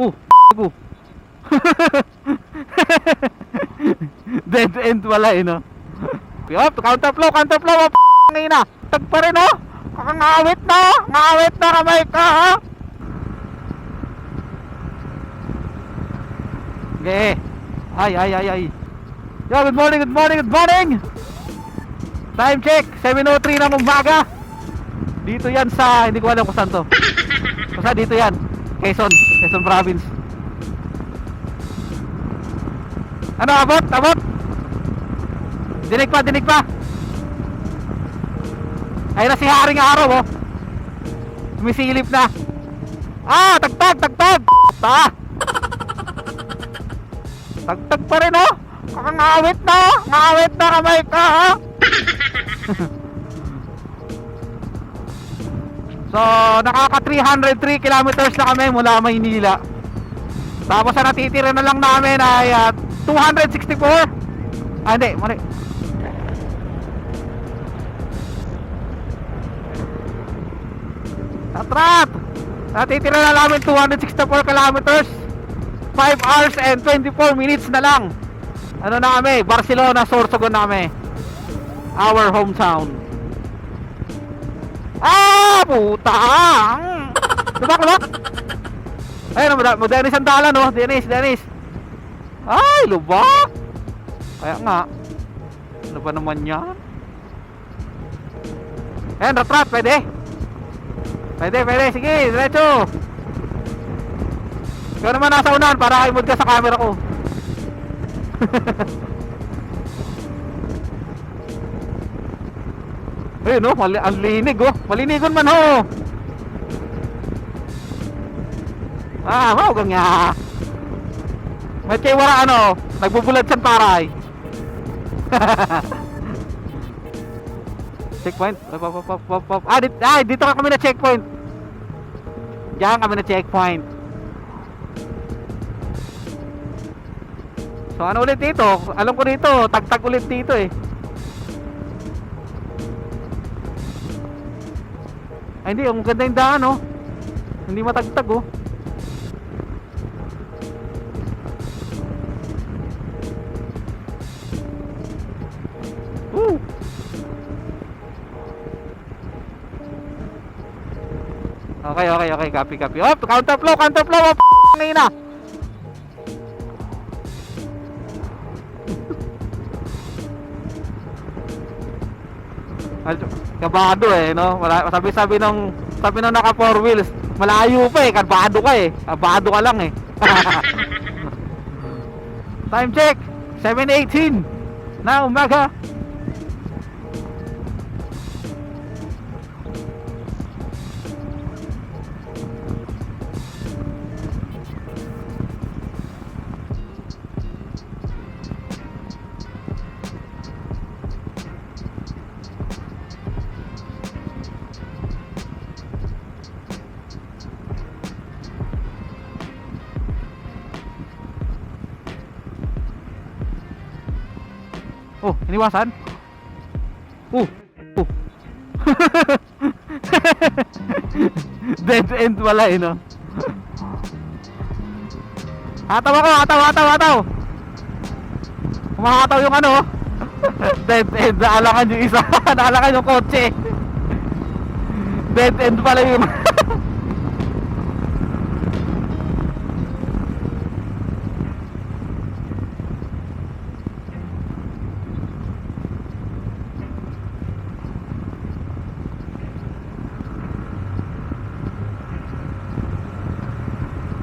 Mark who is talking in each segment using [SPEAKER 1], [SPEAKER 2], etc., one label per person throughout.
[SPEAKER 1] Oh, go. Dead end wala eh, no? Yup, counterflow, counterflow, oh, p***ng ina. Tag pa rin, oh. Kakangawit na, ngawit na kamay ka, ha? Okay. Ay, ay, ay, ay. Yo, good morning, good morning, good morning. Time check, 7.03 ng umaga. Dito yan sa, hindi ko alam kung saan to. Basta dito yan. Quezon, Quezon Province. Ano, abot, abot? Dinig pa, dinig pa. Ayun na si Haring Araw, oh. Sumisilip na. Ah, tagtag, tagtag. Ta. Tagtag pa rin, oh. Kakangawit na, oh. ngawit na kamay ka, ha? So, nakaka 303 kilometers na kami mula Maynila. Tapos ang natitira na lang namin ay ah, 264. Ah, hindi, mali. Tatrat! Natitira na namin 264 kilometers. 5 hours and 24 minutes na lang. Ano na kami? Barcelona, Sorsogon na kami. Our hometown. Ah, puta! Lubak, lubak! Ayun, mo, mo Dennis ang dala, no? Dennis, Dennis. Ay, lubak! Kaya nga. Ano ba naman yan? Ayan, rat, rat, pwede. Pwede, pwede. Sige, diretso. Ikaw naman nasa unahan para kaimod ka sa camera ko. Ayun no, mali ang linig oh. Malinigon man ho. Ah, mao kang nga. May wala ano, nagbubulad sa paray. checkpoint. Pop, pop, pop, pop, pop. Ah, dito, ah, dito ka kami na checkpoint. Diyan kami na checkpoint. So ano ulit dito? Alam ko dito, tagtag ulit dito eh. Ay hindi, ang ganda yung daan oh. Hindi matagtag oh. Okay, okay, okay. Copy, copy. Oh, counterflow, counterflow. Oh, p***ng ina. Al- Kabado eh, no? Sabi-sabi nung sabi nung naka four wheels, malayo pa eh, kabado ka eh. Kabado ka lang eh. Time check, 7:18 na umaga. Oh, iniwasan? Oh, oh. Dead end wala eh, no? Hataw ako, hataw, hataw, hataw! Kumahataw yung ano, oh. Dead end, naalakan yung isa, naalakan yung kotse. Dead end pala yun.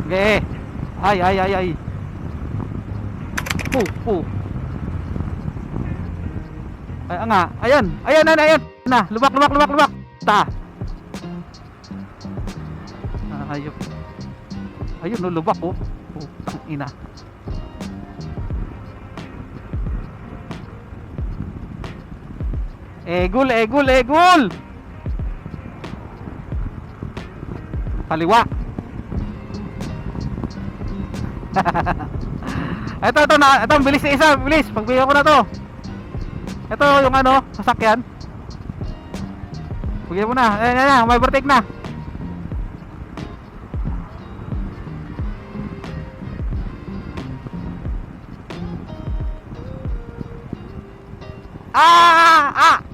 [SPEAKER 1] Ge. Ay, ay, ay, ay. Pu, pu. Ay, nga. Ayan. Ayan, ayan, ayan. Na, lubak, lubak, lubak, lubak. Ta. Ah, ayun. Ayun, no, lubak, oh. Putang ina. Egul, egul, egul! Kaliwa. ito, ito, na, ito, bilis na isa, bilis. Pagbigyan ko na to. Ito, yung ano, sasakyan. Bigyan mo na. Ayan, ayan, ayan, may overtake na. Ah! Ah! ah.